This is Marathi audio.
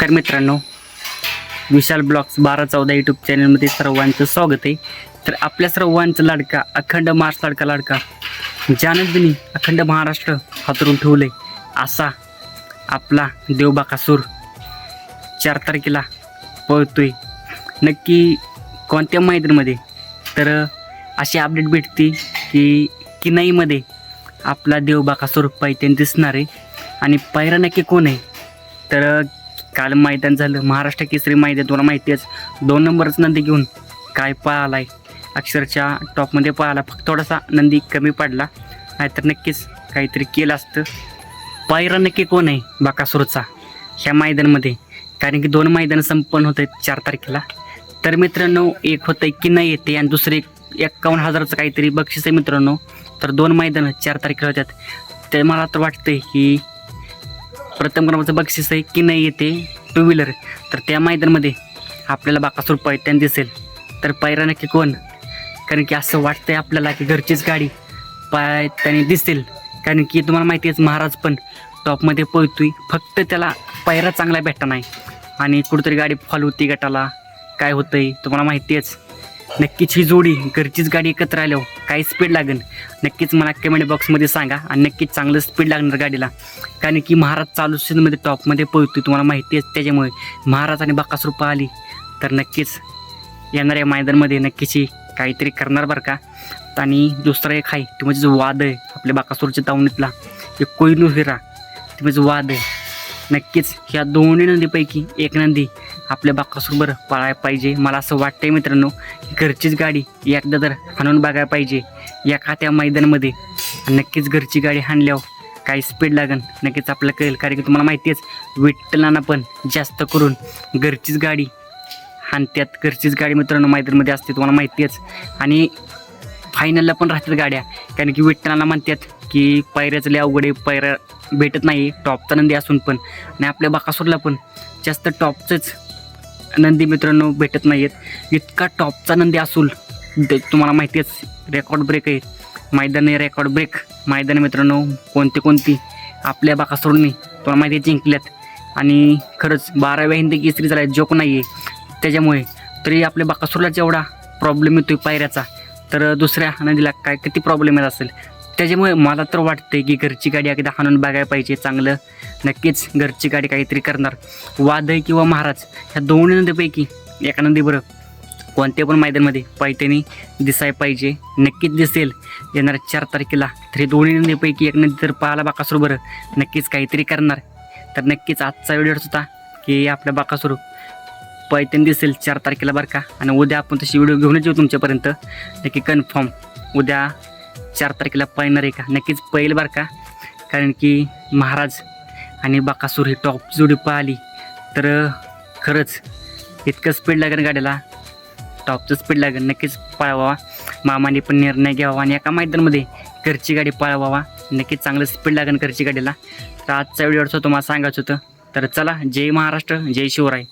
नमस्कार मित्रांनो. विशाल ब्लॉग्स बारा चौदा यूट्यूब चॅनलमध्ये सर्वांचं स्वागत आहे. तर आपल्या सर्वांचा लाडका अखंड महाराष्ट्र लाडका लाडका जानजबिनी अखंड महाराष्ट्र हातरून ठेवले असा आपला देवबाकासूर चार तारखेला पळतोय. नक्की कोणत्या मैदानमध्ये? तर अशी अपडेट भेटते की किनाईमध्ये आपला देवबाकासूर पैठण दिसणार आहे. आणि पैरा नक्की कोण आहे? तर काल मैदान झालं. महाराष्ट्र केसरी मैदान तुला माहिती आहे दोन नंबरच नंदी घेऊन काय पळालाय. अक्षरशः टॉपमध्ये पळाला. फक्त थोडासा नंदी कमी पडला. नाहीतर नक्कीच काहीतरी केलं असतं. पायरा नक्की कोण आहे बाकासूरचा? ह्या मैदानमध्ये. कारण की दोन मैदानं संपन्न होत आहेत चार तारखेला. तर मित्रांनो एक होतं आहे की नाही येते आणि दुसरे एक्कावन्न हजाराचं काहीतरी बक्षीस आहे मित्रांनो. तर दोन मैदानं चार तारखेला होत्यात. ते मला तर वाटतं की प्रथम क्रमांकाचं बक्षीस आहे की नाही येते? टू व्हीलर तर त्या मैदानामध्ये आपल्याला बाकासूर पैठण दिसेल. तर पायरा नक्की कोण? कारण की असं वाटतंय आपल्याला की घरचीच गाडी पायतानी दिसेल. कारण की तुम्हाला माहिती आहे महाराज पण टॉपमध्ये पळतोय. फक्त त्याला पायरा चांगला भेटला नाही. आणि कुठेतरी गाडी फॉल होती गटाला. काय होतंय तुम्हाला माहिती आहेच. नक्कीच ही जोडी घरचीच गाडी एकत्र आल्यावर काय स्पीड लागेल. नक्कीच मला कमेंट बॉक्समध्ये सांगा आणि नक्कीच चांगलं स्पीड लागणार गाडीला. कारण की महाराज चालू सीझनमध्ये टॉपमध्ये पळतो तुम्हाला माहिती आहे त्याच्यामुळे. महाराज आणि बकासूर आली तर नक्कीच येणाऱ्या मैदानमध्ये नक्कीच ही काहीतरी करणार बरं का. आणि दुसरा एक आहे ते म्हणजे जो वाद आहे आपल्या बाकासूरच्या तावणीतला एक कोयनू हिरा तुम्ही म्हणजे वाद आहे नक्कीच. ह्या दोन्ही नदीपैकी एक नंदी आपल्या बाकासोबर पाळायला पाहिजे. मला असं वाटतंय मित्रांनो घरचीच गाडी एकदा तर हाणून बघायला पाहिजे. एका त्या मैदानामध्ये नक्कीच घरची गाडी हाणल्यावर काही स्पीड लागन. नक्कीच आपलं कळेल. कारण की तुम्हाला माहिती आहेच विठ्ठलांना पण जास्त करून घरचीच गाडी हाणत्यात. घरचीच गाडी मित्रांनो मैदानामध्ये असते तुम्हाला माहिती आहेच. आणि फायनलला पण राहतात गाड्या. कारण की विठ्ठलांना म्हणतात की पायऱ्याचं लय अवघड आहे पायऱ्या भेटत नाही टॉपचा नंदी असून पण. आणि आपल्या बाकासूरला पण. जास्त टॉपचेच नंदी मित्रांनो भेटत नाही आहेत इतका टॉपचा नंदी असूल. ते तुम्हाला माहिती आहेच रेकॉर्ड ब्रेक आहे. मैदानी रेकॉर्ड ब्रेक मैदानी मित्रांनो कोणती कोणती आपल्या बाकासूरनी तुम्हाला माहिती आहे जिंकल्यात. आणि खरंच बाराव्या हिंदी केसरी झाला जोक नाही आहे त्याच्यामुळे तरी आपल्या बाकासूरला जेवढा प्रॉब्लेम येतोय पायऱ्याचा तर दुसऱ्या नदीला काय किती प्रॉब्लेम येत असेल? त्याच्यामुळे मला तर वाटतंय की घरची गाडी एकदा हाणून बघायला पाहिजे चांगलं. नक्कीच घरची गाडी काहीतरी करणार. वादळ किंवा महाराज ह्या दोन्ही नदीपैकी एका नदी बरं. कोणत्या पण मैदानमध्ये पैठणी दिसाय पाहिजे. नक्कीच दिसेल. येणाऱ्या चार तारखेला तरी दोन्ही नदीपैकी एक नदी जर पाहायला बाकासूर बरं. नक्कीच काहीतरी करणार. तर नक्कीच आजचा व्हिडिओ होता की आपल्या बाकासुरू पैठण दिसेल चार तारखेला बरं का? आणि उद्या आपण तशी व्हिडिओ घेऊनच येऊ तुमच्यापर्यंत. नक्की कन्फर्म. उद्या चार तारखेला पळणार आहे का? नक्कीच पळेल बरं का? कारण की महाराज आणि बाकासूर ही टॉप जोडी पाहिली. तर खरंच इतकं स्पीड लागेल गाडीला. टॉपचं स्पीड लागेल. नक्कीच पळवावा मामाने पण निर्णय घ्यावा आणि एका मैदानामध्ये घरची गाडी पळवावा. नक्कीच चांगलं स्पीड लागेल घरची गाडीला. तर आजचा व्हिडिओ तुम्हाला सांगायचं होतं. तर चला जय महाराष्ट्र जय शिवराय.